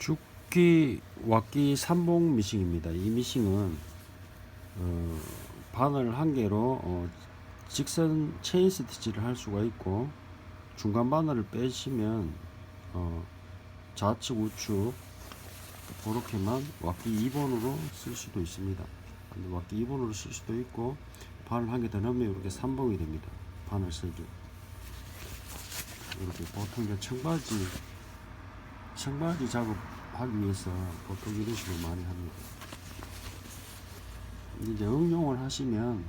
죽기 왁기 삼봉 미싱입니다. 이 미싱은 어, 바늘 한 개로 어, 직선 체인 스티치를 할 수가 있고 중간 바늘을 빼시면 어, 좌측 우측 그렇게만 왁기 2번으로 쓸 수도 있습니다. 근데 왁기 2번으로 쓸 수도 있고 바늘 한 개 더 넣으면 이렇게 3봉이 됩니다. 바늘 설기 이렇게 보통 청바지 청바지 작업하기 위해서 보통 이런 식으로 많이 합니다. 이제 응용을 하시면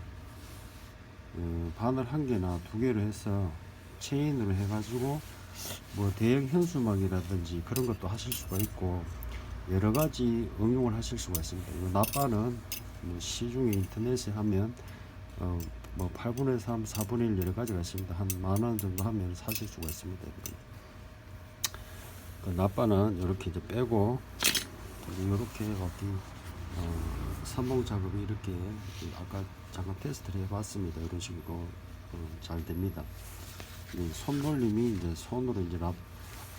어, 바늘 한 개나 두 개를 해서 체인으로 해가지고 뭐 대형 현수막이라든지 그런 것도 하실 수가 있고 여러 가지 응용을 하실 수가 있습니다. 이 나빠는 뭐 시중에 인터넷에 하면 어, 뭐 8분의 3, 4분의 1 여러 가지가 있습니다. 한 만 원 정도 하면 사실 수가 있습니다. 그 나빠는 이렇게 이제 빼고 이렇게 어디 어, 삼봉 작업이 이렇게 아까 잠깐 테스트를 해봤습니다. 이런 식으로 어, 잘 됩니다. 이 손놀림이 이제 손으로 이제 납,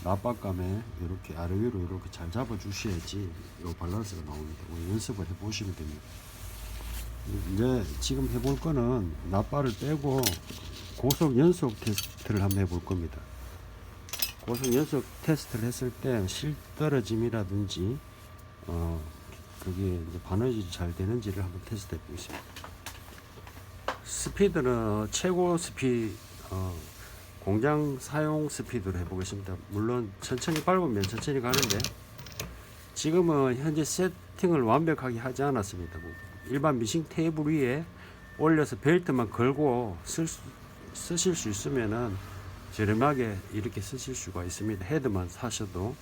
납박감에 이렇게 아래 위로 이렇게 잘 잡아 주셔야지 이 밸런스가 나옵니다. 연습을 해 보시면 됩니다. 이제 지금 해볼 거는 납발을 빼고 고속 연속 테스트를 한번 해볼 겁니다. 고속 연속 테스트를 했을 때 실 떨어짐이라든지 어 그게 바느질이 잘 되는지를 한번 테스트 해 보겠습니다. 스피드는 최고 스피 어, 공장 사용 스피드로 해보겠습니다. 물론 천천히 밟으면 천천히 가는데 지금은 현재 세팅을 완벽하게 하지 않았습니다. 뭐 일반 미싱 테이블 위에 올려서 벨트만 걸고 쓸 수, 쓰실 수 있으면은 저렴하게 이렇게 쓰실 수가 있습니다. 헤드만 사셔도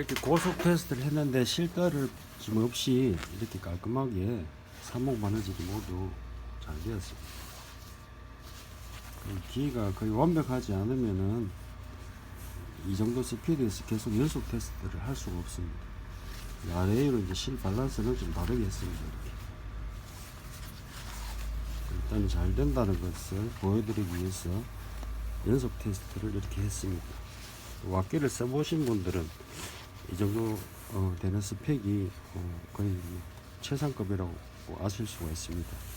이렇게 고속 테스트를 했는데 실떨을 좀 없이 이렇게 깔끔하게 삼목 바느질이 모두 잘 되었습니다. 그 기가 거의 완벽하지 않으면은 이 정도 스피드에서 계속 연속 테스트를 할 수가 없습니다. 이 아래로 이제 실 밸런스는 좀 다르게 했습니다. 이렇게. 일단 잘 된다는 것을 보여드리기 위해서 연속 테스트를 이렇게 했습니다. 왁기를 써보신 분들은 이 정도 어, 되는 스펙이 어, 거의 뭐 최상급이라고 아실 수가 있습니다.